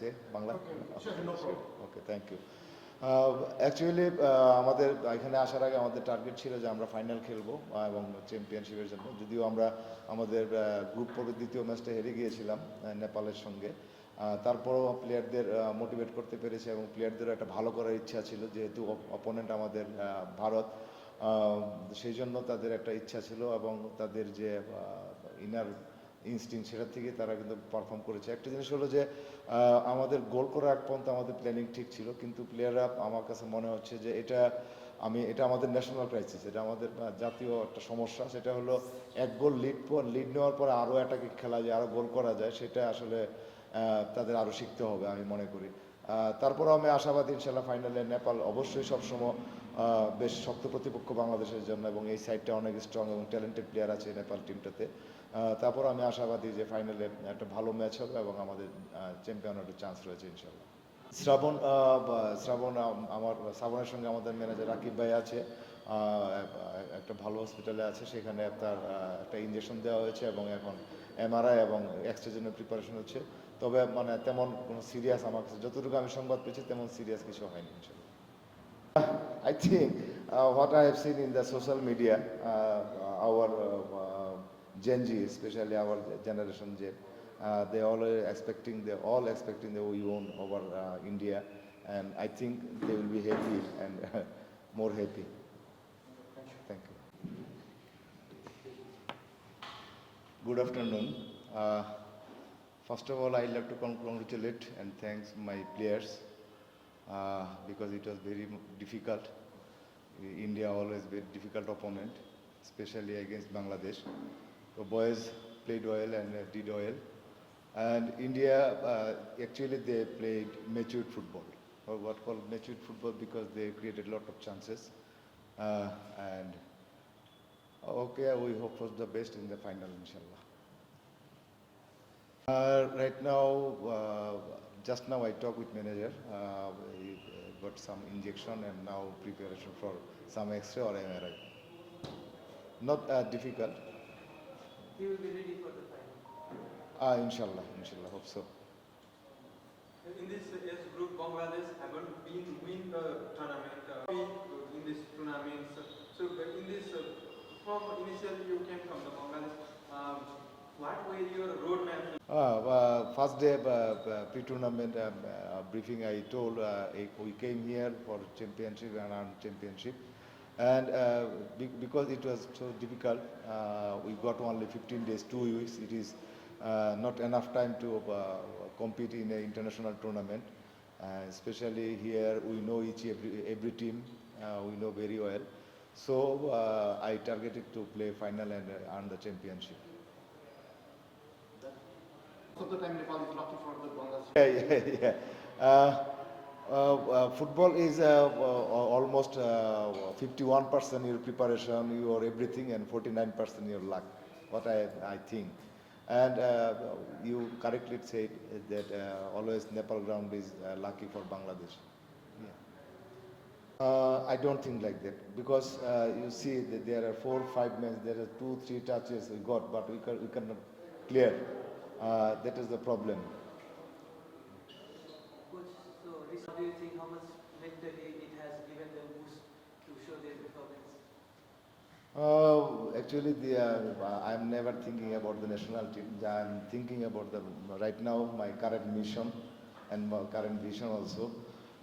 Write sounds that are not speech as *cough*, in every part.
no problem. Okay thank you actually আমাদের এখানে আসার আগে আমাদের টার্গেট ছিল যে আমরা ফাইনাল খেলব এবং চ্যাম্পিয়নশিপের জন্য। যদিও আমরা আমাদের গ্রুপ পর্বের দ্বিতীয় ম্যাচটা হেরে গিয়েছিলাম নেপালের সঙ্গে। তারপরেও প্লেয়ারদের মোটিভেট করতে পেরেছে এবং প্লেয়ারদেরও একটা ভালো করার ইচ্ছা ছিল যেহেতু অপোনেন্ট আমাদের ভারত। সেই জন্য তাদের একটা ইচ্ছা ছিল এবং তাদের যে ইনার ইনস্টিং সেটা থেকে তারা কিন্তু পারফর্ম করেছে। একটা জিনিস হলো যে আমাদের গোল করা এক পর্যন্ত আমাদের প্ল্যানিং ঠিক ছিল, কিন্তু প্লেয়াররা আমার কাছে মনে হচ্ছে যে এটা আমি, এটা আমাদের ন্যাশনাল ক্রাইসিস এটা আমাদের জাতীয় একটা সমস্যা। সেটা হলো এক গোল লিড পর লিড নেওয়ার পরে আরও অ্যাটাকে খেলা যায় আরও গোল করা যায়, সেটা আসলে তাদের আরও শিখতে হবে আমি মনে করি। তারপরেও আমি আশাবাদী ইনশাল্লাহ ফাইনালে নেপাল অবশ্যই সবসময় বেশ শক্ত প্রতিপক্ষ বাংলাদেশের জন্য এবং এই সাইডটা অনেক স্ট্রং এবং ট্যালেন্টেড প্লেয়ার আছে নেপাল টিমটাতে তারপর আমি আশাবাদী যে ফাইনালে একটা ভালো ম্যাচ হবে এবং আমাদের চ্যাম্পিয়ন একটা চান্স রয়েছে ইনশাল্লাহ শ্রাবণ শ্রাবণ আমার শ্রাবণের সঙ্গে আমাদের ম্যানেজার রাকিব ভাই আছে একটা ভালো হসপিটালে আছে সেখানে তার একটা ইঞ্জেকশন দেওয়া হয়েছে এবং এখন এমআরআই এবং এক্সরের জন্য প্রিপারেশন হচ্ছে। তবে মানে তেমন কোনো সিরিয়াস আমার কাছে যতটুকু আমি সংবাদ পেয়েছি তেমন সিরিয়াস কিছু হয়নি ইনশাল্লাহ। I think uh, what I have seen in the social media, uh, our uh, uh, Uh, they all are expecting, they all expecting the won over uh, India, and I think they will be happy and *laughs* more happy. Thank you. Good afternoon. Uh, first of all, I'd like to con- congratulate and thanks my players uh, because it was very difficult. India always very difficult opponent, especially against Bangladesh. The boys played well and did well. And India, uh, actually they played matured football, or what called matured football because they created a lot of chances. Uh, and okay, we hope for the best in the final, inshallah. Uh, right now, uh, just now I talked with manager. Uh, he uh, got some injection and now preparation for some X-ray or MRI. Not uh, difficult. He will be ready for the final. Uh, inshallah, inshallah, hope so. In this age group, Bangladesh haven't been win the tournament. Uh, in this tournament. So, so in this, uh, from initially you came from the Bangladesh. Um, what were your roadmap? Uh, uh, first day uh, pre-tournament um, uh, briefing, I told uh, we came here for championship and earn championship. And uh, be- because it was so difficult, uh, we got only 15 days, two weeks. It is not enough time to uh, compete in an international tournament. Uh, especially here, we know each every, every team. Uh, we know very well. So uh, I targeted to play final and uh, earn the championship. Most of the time Nepal is lucky for the Bangladesh. *laughs* Yeah, yeah, yeah. Uh, uh, uh, football is uh, uh, almost uh, 51% your preparation, your everything, and 49% your luck. What I, I think. And uh, you correctly said that uh, always Nepal ground is uh, lucky for Bangladesh. Uh, I don't think like that because uh, you see that there are four, five men, there are two, three touches we got, but we, can, we cannot clear. Uh, that is the problem. Coach, so do you think how much mentally it has given them boost to show their performance? Uh, actually, the, uh, I'm never thinking about the national team. I'm thinking about the right now my current mission and my current vision also.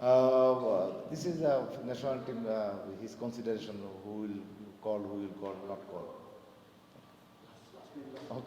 Uh, this is a national team. Uh, his consideration: who will call, who will call, not call. Okay.